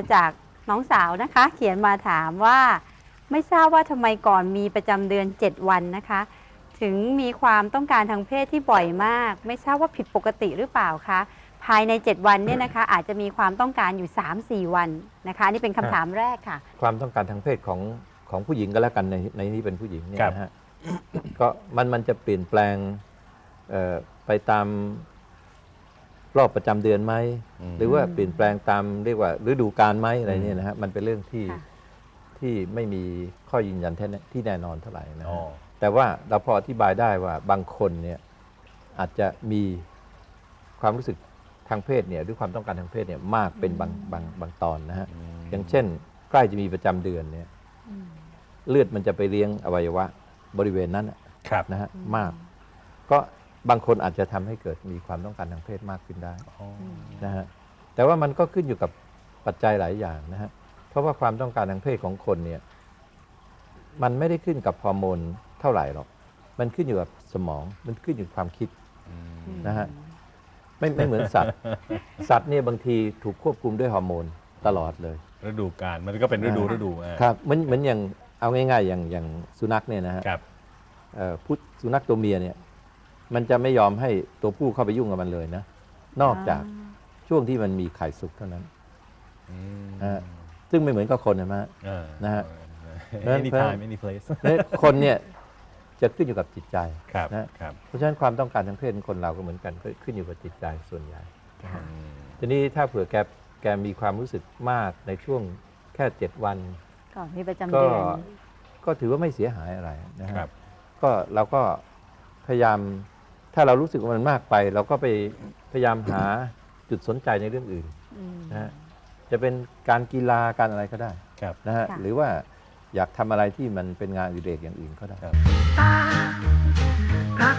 มาจากน้องสาวนะคะ เขียนมาถามว่า ไม่ทราบว่าทำไมก่อนมีประจำเดือน 7 วันนะคะ ถึงมีความต้องการทางเพศที่บ่อยมาก ไม่ทราบว่าผิดปกติหรือเปล่าคะภายใน 7 วันเนี่ยนะคะ อาจจะมีความต้องการอยู่ 3-4 วันนะคะอันนี่เป็นคำถามแรกค่ะ ความต้องการทางเพศของของผู้หญิงก็แล้วกันในในนี้เป็นผู้หญิงเนี่ยครับ นะฮะก็มันมันจะเปลี่ยนแปลงเอ่อไปตาม รอบประจำเดือนไหมมหรือว่าเปลี่ยนแปลงตามเรียกว่าฤดูกาลไหมอะไรเนี่ยนะฮะมันเป็นเรื่องที่ค่ะที่ไม่มีข้อยืนยันแท้ที่แน่นอนเท่าไหร่นะอ๋อฮะแต่ว่าเราพออธิบายได้ว่าบางคนเนี่ยอาจจะมีความรู้สึกทางเพศเนี่ยหรือความต้องการทางเพศเนี่ยมากเป็นบางบางบางตอนนะฮะอย่างเช่น ใกล้จะมีประจำเดือนเนี่ยเลือดมันจะไปเลี้ยงอวัยวะบริเวณนั้นน่ะครับนะฮะมาก ก็ บางคนอาจจะทำให้เกิดมีความต้องการทางเพศมากขึ้นได้อ๋อนะฮะแต่ว่ามันก็ขึ้นอยู่กับปัจจัยหลายอย่างนะฮะเพราะว่าความต้องการทางเพศของคนเนี่ยมันไม่ได้ขึ้นกับฮอร์โมนเท่าไหร่หรอก มันขึ้นอยู่กับสมอง มันขึ้นอยู่กับความคิดอืมนะฮะไม่ไม่เหมือนสัตว์ สัตว์เนี่ยบางทีถูกควบคุมด้วยฮอร์โมนตลอดเลย ฤดูกาลมันก็เป็นฤดูอ่าฤดูอ่าครับเหมือนเหมือนอย่างเอาง่ายๆอย่างอย่างสุนัขเนี่ยนะฮะครับเอ่อผู้สุนัขตัวเมียเนี่ย มันจะไม่ยอมให้ตัวผู้เข้าไปยุ่งกับมันเลยนะ นอกจากช่วงที่มันมีไข่สุกเท่านั้นอืมฮะซึ่งไม่เหมือนกับคนนะฮะอ่านะฮะ เออ anytime any place และคนเนี่ยจะขึ้นอยู่กับจิตใจครับนะ ครับเพราะฉะนั้นความต้องการทางเพศของคนเราก็เหมือนกันก็ขึ้นอยู่กับจิตใจส่วนใหญ่ ค่ะอืมทีนี้ถ้าเผื่อแกแกมีความรู้สึกมากในช่วงแค่เจ็ดวัน ก่อนมีประจำก็เดือนก็ถือว่าไม่เสียหายอะไรนะฮะครับ ก็เราก็พยายาม ถ้าเรารู้สึกว่ามันมากไป เราก็ไปพยายามหาจุดสนใจในเรื่องอื่นอืม นะฮะจะเป็นการกีฬาการอะไรก็ได้ครับ นะฮะค่ะ หรือว่าอยากทำอะไรที่มันเป็นงานอดิเรกอย่างอื่นก็ได้ครับ Ba